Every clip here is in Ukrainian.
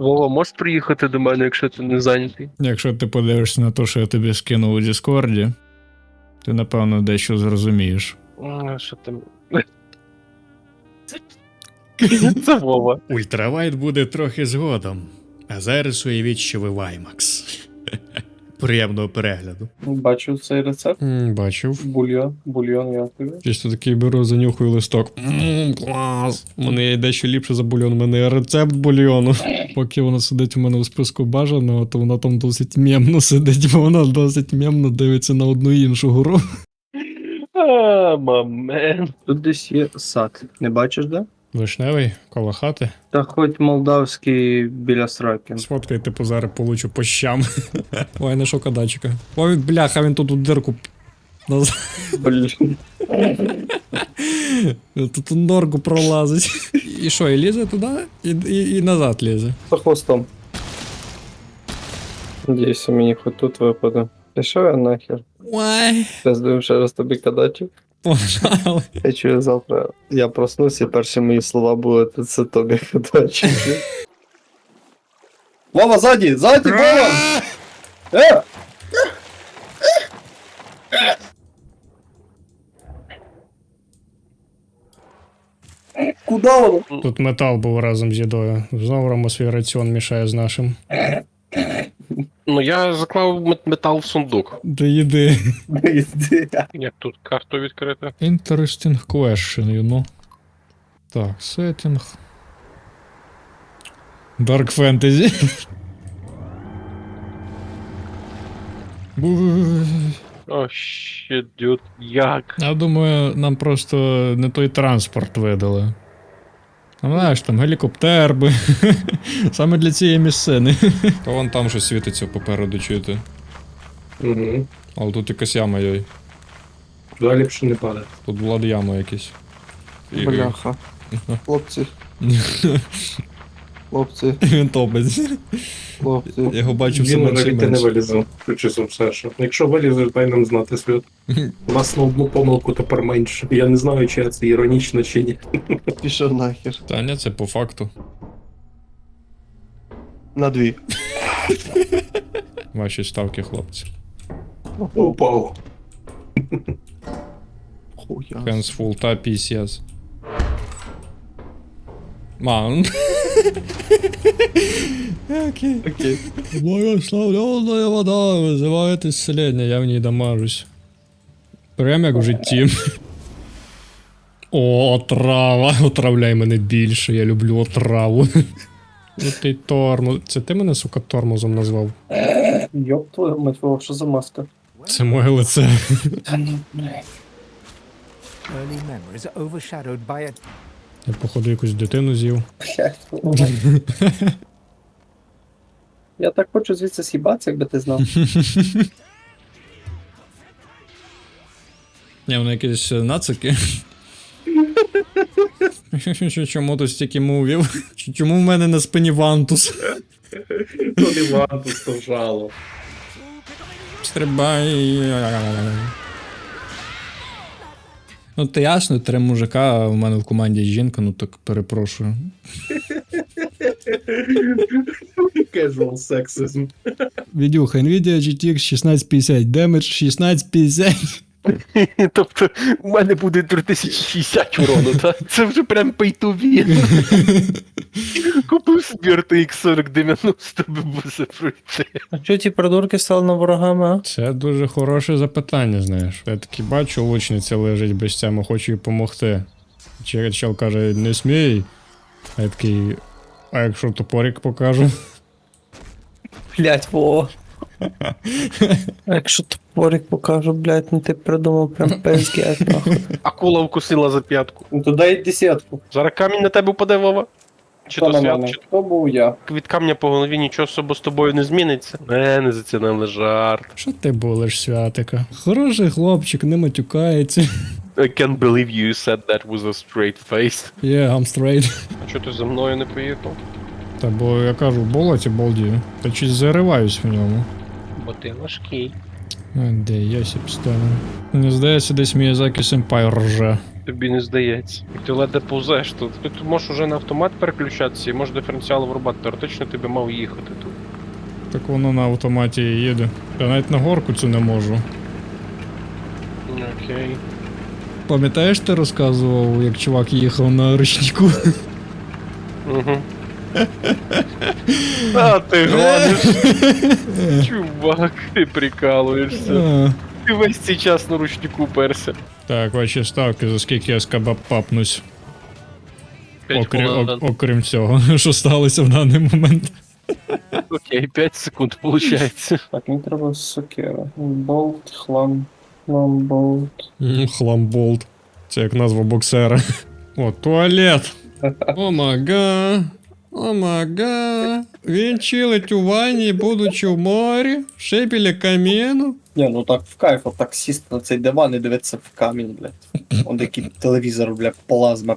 Вова, можеш приїхати до мене, якщо ти не зайнятий? Якщо ти подивишся на те, що я тобі скинув у Діскорді, ти напевно дещо зрозумієш. А, Що ти. Це Вова. Ультравайт буде трохи згодом, а зараз уявіть, що ви Ваймакс. Приємного перегляду. Бачу цей рецепт. Бачив. Бульйон. Бульйон я тобі. Чисто такий беру, занюхую листок. Ммм, клас. Мене є дещо ліпше за бульйон. У мене є рецепт бульйону. Поки вона сидить у мене у списку бажаного, то вона там досить мемно сидить, бо вона досить мемно дивиться на одну іншу гру. А, мамен. Тут десь є сад. Не бачиш, де? Вишневий, коло хати. Та хоч молдавський біля сраки. Сфоткай, типу, зараз получу по щам. Ой, не шокодачка. Ой, бляха, він тут у дирку. Блін. Тут у норку пролазить. І що, і лізе туди, і, і, і назад лізе. За хвостом. Надіюся, мені хоч тут випаде. Пішов я нахер. Ой, Пиздую ще раз тобі кадачик. погнали. Я чую завтра. Я проснусь і перші мої слова будуть це тобі кадачик. Вова, ззаді! Ззаді, Вова! Е! Куда воно? Тут метал був разом з їдою. Знову Рома свій раціон мішає з нашим. Ну я заклав мет- метал в сундук. До їди. Як тут карту відкрити? Interesting question, you know. Так, сеттинг. Dark Fantasy. Бу- О, щит, дюд. Як? Я думаю, нам просто не той транспорт видали. А знаєш, там гелікоптер би. Саме для цієї місцини. Та вон там щось світиться попереду чути. Угу. Але тут якась яма йой. Туди ліпше не падає. Тут була яма якась. І- Бляха. Хлопці, хлопці, Він топить. хлопці. Я його бачу все Він менше і навіть не менше. вилізав, причесом Саша. Якщо вилізеш, дай нам знати свят. У нас на одну помилку тепер менше. Я не знаю, чи це іронічно чи ні. Пішов нахер. Та ні, це по факту. На дві. Ваші ставки, хлопці. Упав. Хуя. Hands full та PCS. Ман. Окей. Окей. Благословленная вода вызывает исцеление, я в ній дамажусь. Прям як в житті. О, отрава. Отравляй мене більше, я люблю отраву. Ну ти тормоз. Це ти мене, сука, тормозом назвав? Йоп твою мать, Вова, що за маска? Це моє лице. Early memories are overshadowed by a Я, походу, якусь дитину з'їв. Я так хочу звідси с'їбатися, якби ти знав. Ні, вони якісь е, нацики. Чому тут стільки мувів? Чому в мене на спині вантус? То не варто стовжало. Стрибай. Ну, то ясно, три мужика, а в мене в команді жінка, ну так перепрошую. Casual sexism. Відюха, Nvidia GTX 1650, Damage 1650. Тобто, у мене буде 3060 урону, так? Це вже прям pay to win. Купив собі RTX 4090, би все пройти. А чого ті придурки стали на ворогами, а? Це дуже хороше запитання, знаєш. Я таки бачу, лучниця лежить без цьому, хочу їй допомогти. Чел, чел каже, не смій. А я такий, а якщо топорик покажу? Блять, Вова. А якщо топорик покажу, блять, ну ти придумав прям пиздец, нахуй. Акула вкусила за п'ятку. Ну то дай десятку. Зараз камінь на тебе впаде, Вова. Чи то свят, чи Хто був я? від камня по голові нічого особо з тобою не зміниться. Не, не зацінили жарт. Що ти булиш, святика? Хороший хлопчик, не матюкається. I can't believe you said that with a straight face. Yeah, I'm straight. А чого ти за мною не поїхав? Та бо я кажу, болоті балдію. Та чуть зариваюсь в ньому. Бо ти важкий. Де Йосип стане? Мені здається, десь Міязакі Сенпай рже. Тобі не здається. Ти ледве повзеш тут. Ти тут можеш уже на автомат переключатися і можеш диференціал врубати. Теоретично ти би мав їхати тут. Так воно на автоматі і їде. Я навіть на горку цю не можу. Окей. Пам'ятаєш, ти розказував, як чувак їхав на ручнику? Угу. А ти гониш. Чувак, ти прикалуєшся. А. Ти весь цей час на ручнику перся. Так, ваші ставки, за скільки я скаба папнусь. Окрім, ок- окрім цього, що сталося в даний момент. Окей, 5 секунд виходить. Так, мені треба сокира. Болт, хлам, хлам, болт. М, Хламболт. Це як назва боксера. О, туалет. Омага. Омага. Він чилить у ванні, будучи в морі, ще біля каміну. Ні, ну так в кайф, так сісти на цей диван і дивитися в камінь, блядь. Он такий телевізор, блядь, плазма,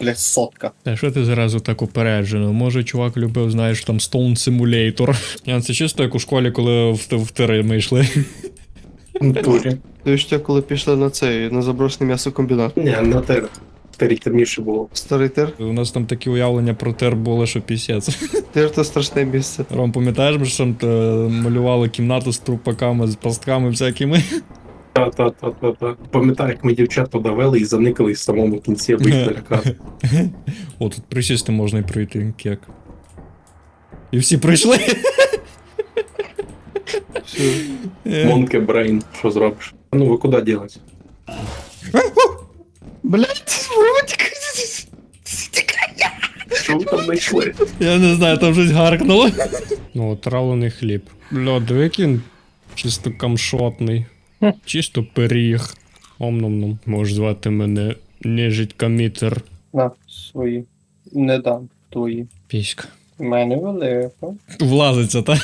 блядь, сотка. Та що ти зразу так упереджено? Може, чувак любив, знаєш, там Stone Simulator. Я це чисто як у школі, коли в, в тири ми йшли. Турі. Ти ж коли пішли на цей, на заброшений м'ясокомбінат. Ні, на тер. Тері темніше було. Старий тир. У нас там такі уявлення про тир були, що пісець. Тир то страшне місце. Ром, пам'ятаєш, ми ж там е, малювали кімнату з трупаками, з пастками всякими. Та-та-та-та-та. Пам'ятаю, як ми дівчат подавили і заникали і в самому кінці вийшли лякати. О, тут присісти можна і пройти, кек. І всі прийшли. Все. Е, Монке Брейн, що зробиш? Ну ви куди ділись? Блять, Що ви там знайшли? Я не знаю, там щось гаркнуло. Ну, отравлений хліб. Бля, диви, який чисто камшотний. Чисто пиріг. Ом-ном-ном. Можеш звати мене Нежить Камітер. На, свої. Не дам твої. Піська. У мене велика. Влазиться, та?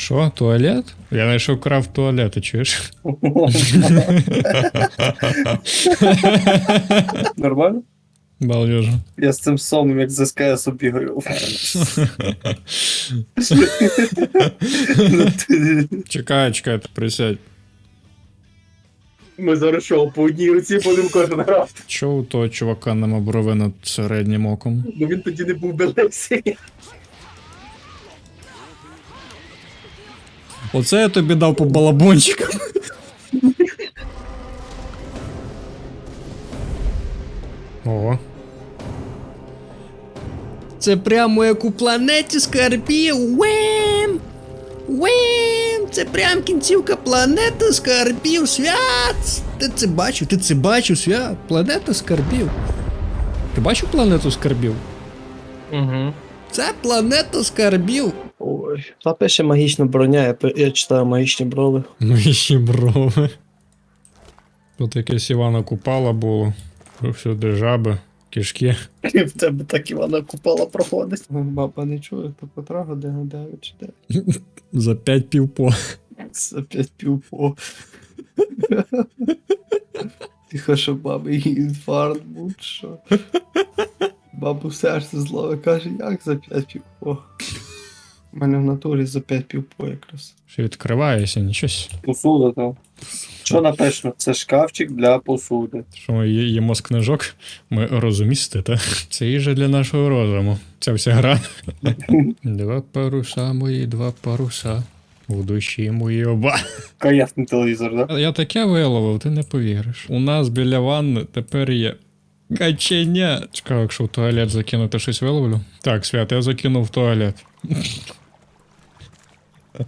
Що, туалет? Я знайшов крав туалет, ти чуєш? Нормально? Балдежа. Я з цим сомом, як з СКС обігаю. Чекай, чекай, присядь. Ми зараз що, по одній руці будемо кожен грати. Чого у того чувака нема брови над середнім оком? Ну він тоді не був Белесі. Оце я тобі дав по балабончикам. Ого. Це прямо як у планеті скарбів. Уем! Уем! Це прям кінцівка планети скарбів. Свят! Ти це бачив? Ти це бачив, свят? Планета скарбів. Ти бачив планету скарбів? Угу. Це планета скарбів. Ой. Та пише магічна броня, я, пи- я читаю магічні брови. Миші брови. Тут якесь Івана Купала було. Всюди жаби, кишки. В тебе так Івана Купала проходить. Баба не чує, то Петра година 9 чи 9. За п'ять півпо. Це п'ять півпо. Тихо, що баби інфаркт був, чи що. Бабу серце злове каже, як за п'ять півпо. У мене в натурі за п'ять півпо якраз. Що відкривається, нічого. сі. Посуда, так. Що написано? Це шкафчик для посуди. Що ми є- їмо з книжок, ми розумісти, та? Це їжа для нашого розуму. Ця вся гра. два паруса мої, два паруса. У душі мої оба. Каясний телевізор, так? Я таке виловив, ти не повіриш. У нас біля ванни тепер є каченя. Чекаю, якщо в туалет закинути щось виловлю. Так, свят, я закинув в туалет.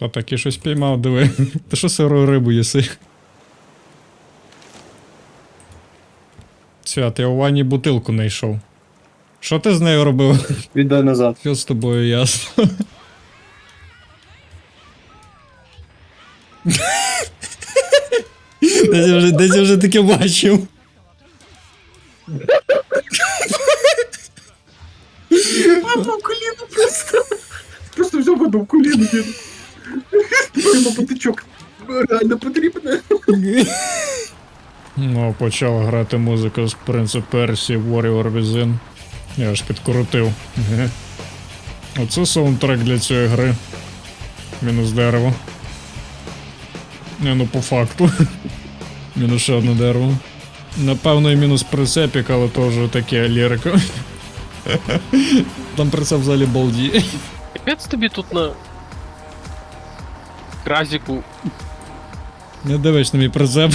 Та таки щось піймав, диви. Ти що сиру рибу їси? Свят, я у ванні бутилку знайшов. Що ти з нею робив? Віддай назад. Що з тобою ясно? Десь я вже, десь я вже таке бачив. Просто взяв воду в коліно. Йому потичок. Реально потрібно. Ну, почав грати музику з Принца Персі Warrior Within. Я аж підкрутив. Оце саундтрек для цієї гри. Мінус дерево. Не, ну по факту. Мінус ще одне дерево. Напевно, і мінус прицепік, але то вже таке лірика. Там прицеп взагалі балді. Капець тобі тут на. Кразіку. Не дивись на мій прицеп.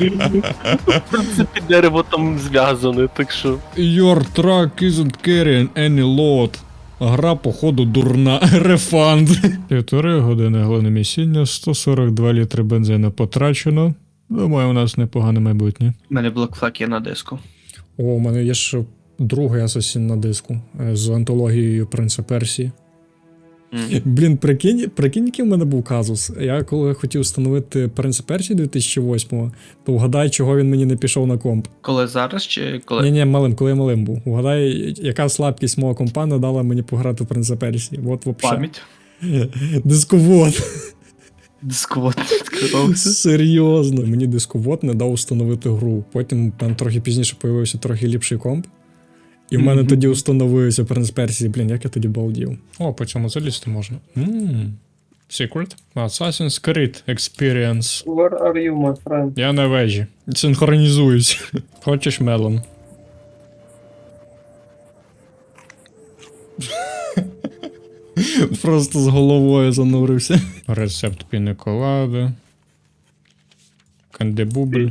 В принципі, дерево там зв'язане, так що. Your truck isn't carrying any load. Гра, походу, дурна. Рефанд. Півтори години глиномісіння, 142 літри бензину потрачено. Думаю, у нас непогане майбутнє. У мене блокфлаг є на диску. О, у мене є ще другий асасін на диску е, з антологією Принца Персії. Блін, прикинь, прикинь, який в мене був казус. Я коли хотів встановити Принца Персії 2008-го, то вгадай, чого він мені не пішов на комп. Коли зараз чи коли? Ні, ні, малим, коли я малим був. Угадай, яка слабкість мого компа не дала мені пограти в Принца Персії. От. Пам'ять. Дисковод. Дисковод відкривався. Серйозно. Мені дисковод не дав встановити гру. Потім там трохи пізніше появився трохи ліпший комп. І в мене тоді встановився Принц Персії. Блін, як я тоді балдів. О, по цьому залізти можна. Ммм. Secret? Assassin's Creed Experience. Where are you, my friend? Я на вежі. Синхронізуюсь. Хочеш мелон? Просто з головою занурився. Рецепт пінеколади. Кандебубль.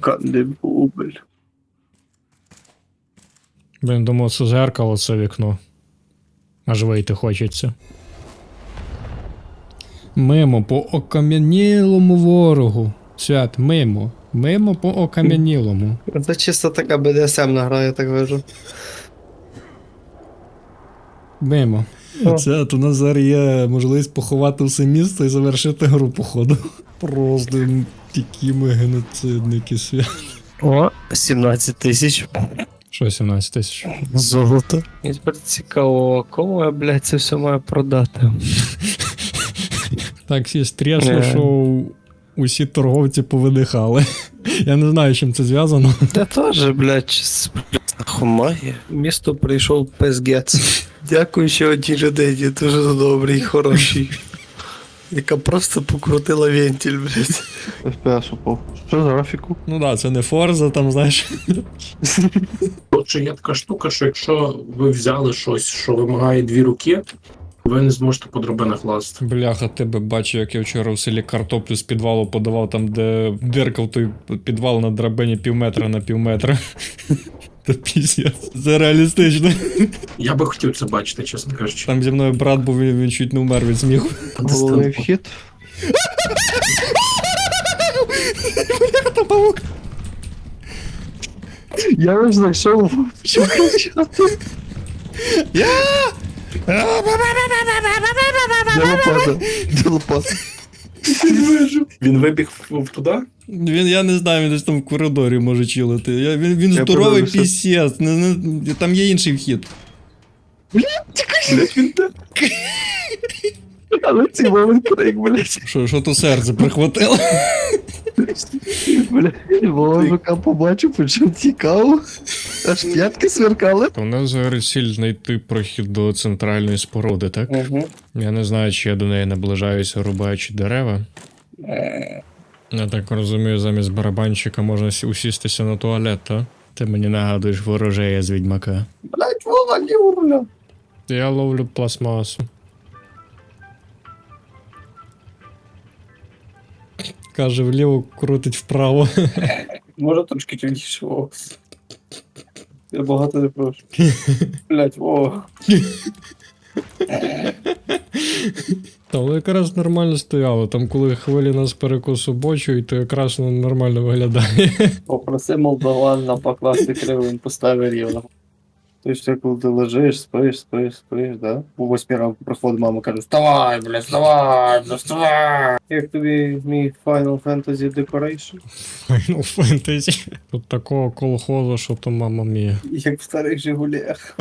Кандибубль. Блін, думав, це зеркало, це вікно. Аж вийти хочеться. Мимо по окам'янілому ворогу. Свят, мимо. Мимо по окам'янілому. Це чисто така БДСМ гра, я так вижу. Мимо. Це у нас зараз є можливість поховати все місто і завершити гру, походу. Просто такі ми геноцидники свят. О, 17 тисяч. Що 17 тисяч? Золото. І тепер цікаво, кому я, блядь, це все маю продати? Так, є стрісло, Е. що усі торговці повидихали. Я не знаю, з чим це зв'язано. Я теж, блядь, щось, магія. Місто прийшов пезгец. Дякую ще одній людині, дуже добрий, хороший. Яка просто покрутила вентиль, блядь. FPS упав. Що за графіку? Ну так, да, це не Форза, там, знаєш. Отже, є така штука, що якщо ви взяли щось, що вимагає дві руки, ви не зможете по драбинах лазити. Бляха, тебе бачу, як я вчора в селі картоплю з підвалу подавав, там, де дирка в той підвал на драбині півметра на півметра. Та піздець. Це реалістично. Я би хотів це бачити, чесно кажучи. Там зі мною брат був, він, він чуть не вмер від сміху. Головний вхід. Там павук. Я ж знайшов. Що кричати? Де лопата? Де лопата? Він вибіг в, в туди? Він, я не знаю, він десь там в коридорі може чилити. Я, він він Я здоровий не, там є інший вхід. Блять, він де? Але цей момент крик, блядь. Що, що то серце прихватило? Блядь, Вовка побачив, почав тікав. Аж п'ятки сверкали. У нас зараз ціль знайти прохід до центральної споруди, так? Угу. Я не знаю, чи я до неї наближаюся, рубаючи дерева. Я так розумію, замість барабанчика можна усістися на туалет, так? Ти мені нагадуєш ворожея з відьмака. Блядь, Вова, не урля. Я ловлю пластмасу. Каже, вліво крутить вправо. Може трошки тільніше. О. Я багато не прошу. Блять, о. Та воно якраз нормально стояло. Там, коли хвилі нас перекособочують, то якраз воно нормально виглядає. Попроси молдаван на покласти криво, він поставив рівно. Тобто, коли ти лежиш, спиш, спиш, спиш, да? У восьмі ранку приходить мама каже, вставай, бля, вставай, бля, вставай. Як тобі мій Final Fantasy Decoration? Final Fantasy. Тут такого колхозу, що то мама мія. Як в старих Жигулях.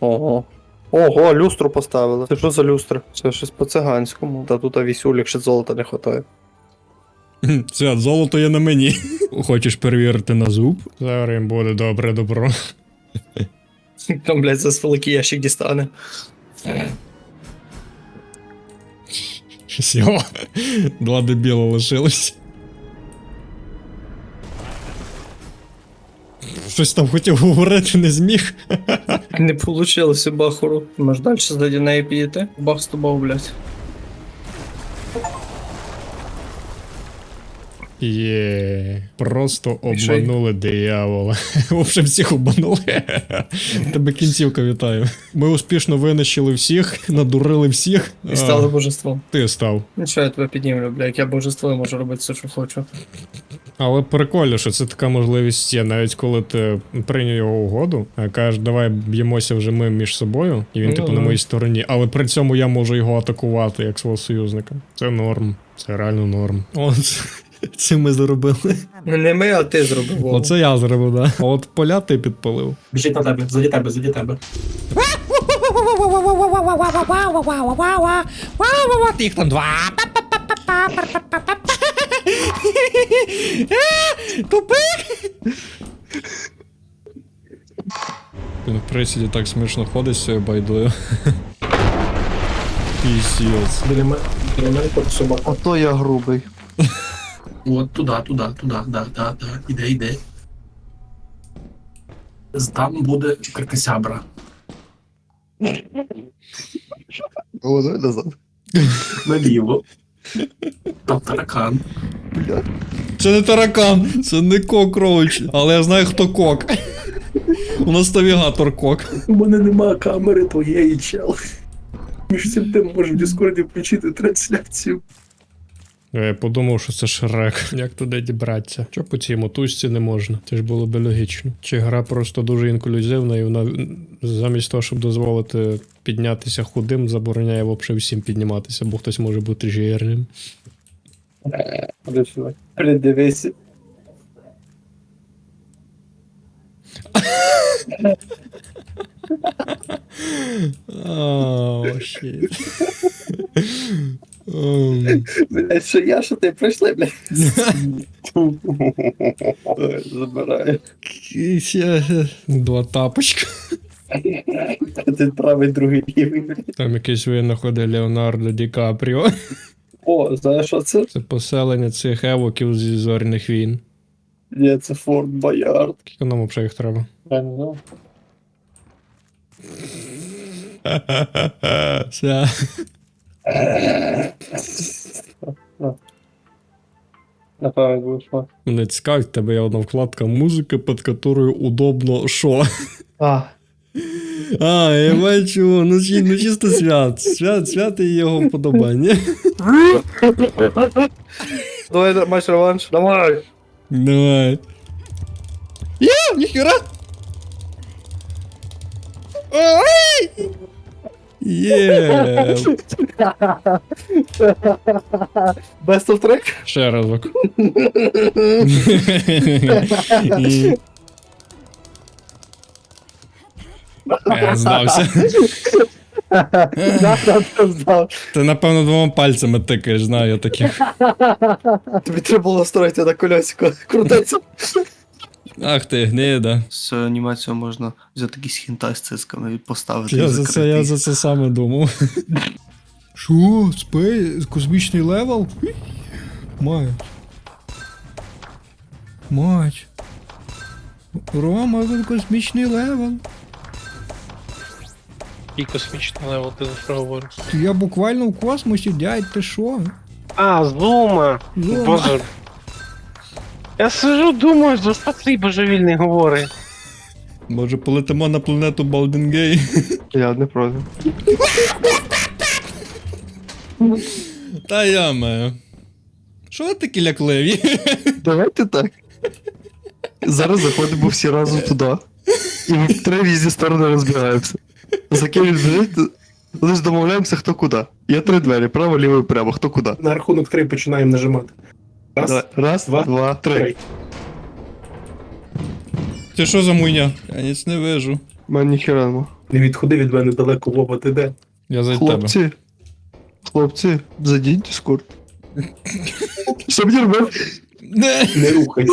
Ого. Ого, люстру поставили. Це що за люстра? Це щось по-циганському. Та тут вісюлік ще золота не хватає. Свят, золото є на мені. Хочеш перевірити на зуб? Зараз їм буде добре добро. Там, блядь, за великий ящик дістане. Всього. Два дебіла лишилось. Щось там хотів говорити, не зміг. Не получилося бахуру. Може далі ззаді неї підійти? Бах з тобою, блядь. Є. Просто обманули диявола. В общем, всіх обманули. Тебе кінцівка вітаю. Ми успішно винищили всіх, надурили всіх. І стали божеством. Ти став. Нічого, я тебе піднімлю, бля, як я божество, я можу робити все, що хочу. Але прикольно, що це така можливість є, навіть коли ти прийняв його угоду, а кажеш, давай б'ємося вже ми між собою, і він, Ну, типу, на моїй стороні. Але при цьому я можу його атакувати як свого союзника. Це норм. Це реально норм. От це ми зробили. Ну, Не ми, а ти зробив. Оце я зробив, да. А от поля ти підпалив. Біжить на тебе, заді тебе, заді тебе. Їх там два. Тупик! Він в присіді так смішно ходить з цією байдою. Пісіц. Біля мене, біля мене тут собака. Ото я грубий. От туди, туди, туди, да, да, да. Іде, іде. Там буде крикосябра. Назад. Наліво. Таракан. Це не таракан, це не кокроуч, але я знаю, хто кок. У нас навігатор кок. У мене нема камери твоєї, чел. Між цим ти можеш в Діскорді включити трансляцію. Я подумав, що це шрек. Як туди дібратися? Чо по цій мотузці не можна? Це ж було би логічно. Чи гра просто дуже інклюзивна, і вона замість того, щоб дозволити піднятися худим, забороняє взагалі всім підніматися, бо хтось може бути жирним. Придивися. О, щит. Ем, Блять, що я, що ти прийшли, блядь. Забираю. Два тапочка. Один правий, другий лівий. Там якийсь винаходить Леонардо Ді Капріо. О, знаєш, що це? Це поселення цих евоків зі зоряних війн. Ні, це Форт Боярд. Скільки нам взагалі їх треба? Я не знаю. Це. Напевно, будеш мати. Мене цікавить, тебе є одна вкладка музики, під якою удобно що. А, А, я бачу, ну, чи- ну чисто свят. Свят, свят і його вподобання. Давай матч реванш. Давай. Давай. Я, ніхера! Ой! Є! Best of track? Ще разок. Я здався. Ти напевно двома пальцями тикаєш, знаю я таких. Тобі треба було строїти на кольосику. Крутеться. Ах ти, гнида. з анімацією можна взяти якийсь хінтай з цисками і поставити. Я і за це, я за це саме думав. Що, спей, космічний левел? Мать. Мать. Рома, тут космічний левел. І космічний левел, ти за що говориш? Я буквально в космосі, дядь, ти що? А, зума. Зума. Боже. Я сижу, думаю, за що цей божевільний говорить. Може полетимо на планету Балденгей? Я не проти. Та я маю. Що ви такі лякливі? Давайте так. Зараз заходимо всі разом туди. І в три різні сторони розбігаємося. За ким він біжить, лише домовляємося, хто куди. Є три двері, право, ліво і прямо, хто куди. На рахунок три починаємо нажимати. Раз, Давай. Раз, два, два, три. три. Це що за муйня? Я ніц не вижу. У мене ніхера нема. Не відходи від мене далеко, Вова, ти де? Я за тебе. Хлопці, хлопці, зайдіть в Discord. Що мені робити? Не. Не рухайся.